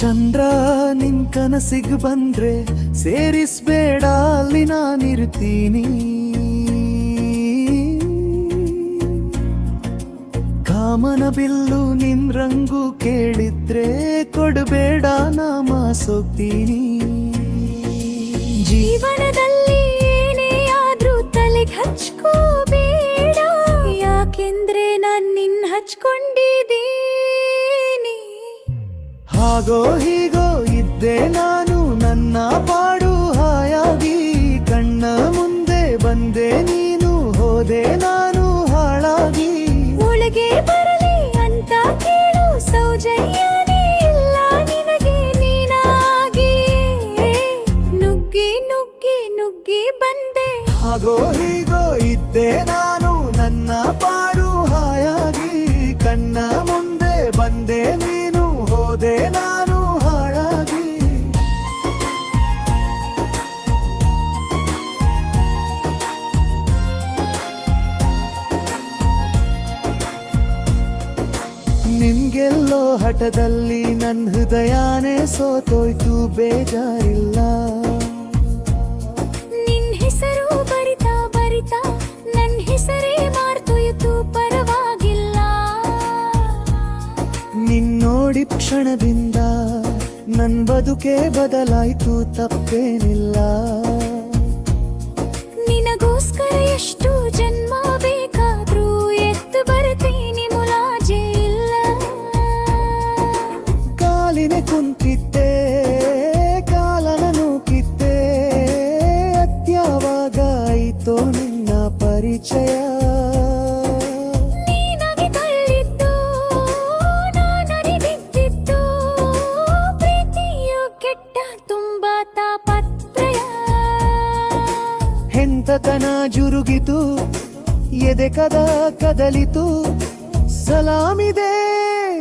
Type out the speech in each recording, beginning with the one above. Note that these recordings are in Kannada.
ಚಂದ್ರ, ನಿನ್ ಕನಸಿಗ್ ಬಂದ್ರೆ ಸೇರಿಸ್ಬೇಡ, ಅಲ್ಲಿ ನಾನಿರ್ತೀನಿ ಕಾಮನ ಬಿಲ್ಲು ನಿನ್ ರಂಗು ಕೇಳಿದ್ರೆ ಕೊಡಬೇಡ, ನಾ ಮಾಸೋಗ್ತೀನಿ. ಜೀವನದಲ್ಲಿ ಹಾಗೋ ಹೀಗೋ ಇದ್ದೆ ನಾನು ನನ್ನ ಪಾಡು ಹಾಯಾಗಿ. ಕಣ್ಣ ಮುಂದೆ ಬಂದೆ ನೀನು ಹೋದೆ ನಾನು ಹಾಳಾಗಿ. ಒಳಗೆ ಬರಲಿ ಅಂತ ಕೇಳು ಸೌಜನ್ಯನೇ ಇಲ್ಲ ನಿನಗೆ ನೀನಾಗಿ. ನುಗ್ಗಿ ನುಗ್ಗಿ ನುಗ್ಗಿ ಬಂದೆ. ಹಾಗೋ ಹೀಗೋ ಇದ್ದೆ ನಾನು ನನ್ನ ನಿನ್ಗೆಲ್ಲೋ ಹಠದಲ್ಲಿ ನನ್ನ ಹೃದಯನೇ ಸೋತೋಯ್ತು ಬೇಜಾರಿಲ್ಲ. ನಿನ್ ಹೆಸರು ಬರಿತಾ ಬರಿತಾ ನನ್ನ ಹೆಸರೇ ಮಾರ್ತೊಯ್ತು ಪರವಾಗಿಲ್ಲ. ನಿನ್ನೋಡಿ ಕ್ಷಣದಿಂದ ನನ್ ಬದುಕೆ ಬದಲಾಯ್ತು ತಪ್ಪೇನಿಲ್ಲ. ನಿನಗೋಸ್ಕರ ಎಷ್ಟು ಹೆಂತತನ ಜುರುಗಿತು ಎದೆ ಕದ ಕದಲಿತು. ಸಲಾಮಿದೆ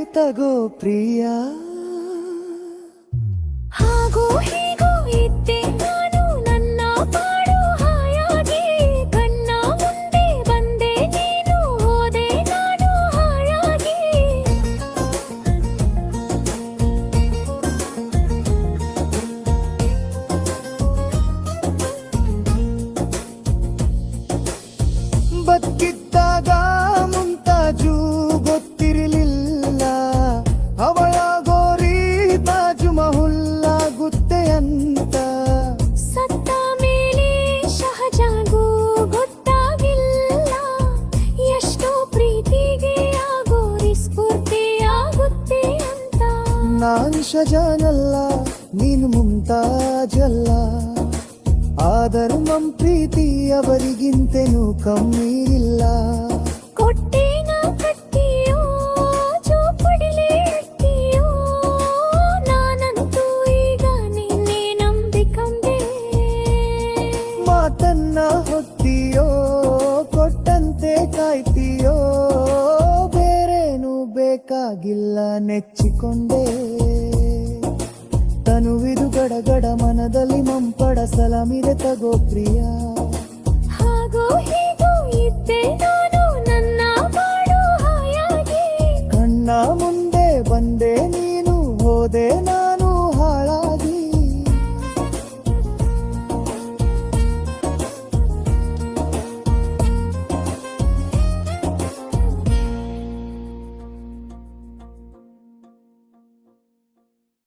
ತಗೋ ಪ್ರಿಯ. ಹಾಗೋ ಹೀಗೋ ನಾನ್ ಶಜಾನಲ್ಲ ನೀನು ಮುಮ್ತಾಜಲ್ಲ ಆದರೂ ನಮ್ ಪ್ರೀತಿ ಅವರಿಗಿಂತೆನೂ ಕಮ್ಮಿ ಇಲ್ಲ. ಮಾತನ್ನ ಹೊತ್ತೀಯೋ ಕೊಟ್ಟಂತೆ ಕಾಯ್ತೀಯೋ ಬೇರೇನು ಬೇಕಾಗಿಲ್ಲ ನೆಚ್ಚಿಕೊಂಡೆ. ಗಡಗಡ ಮನದಲ್ಲಿ ಮಂಪಡ ಸಲಾಮಿರೆ ತಗೋ ಪ್ರಿಯ. ಹಾಗೋ ಹೀಗೋ ಇದ್ದೆ ನಾನು ನನ್ನ ಬಾಳು ಹಾಯಾಗಿ. ಕಣ್ಣ ಮುಂದೆ ಬಂದೆ ನೀನು ಹೋದೆ ನಾನು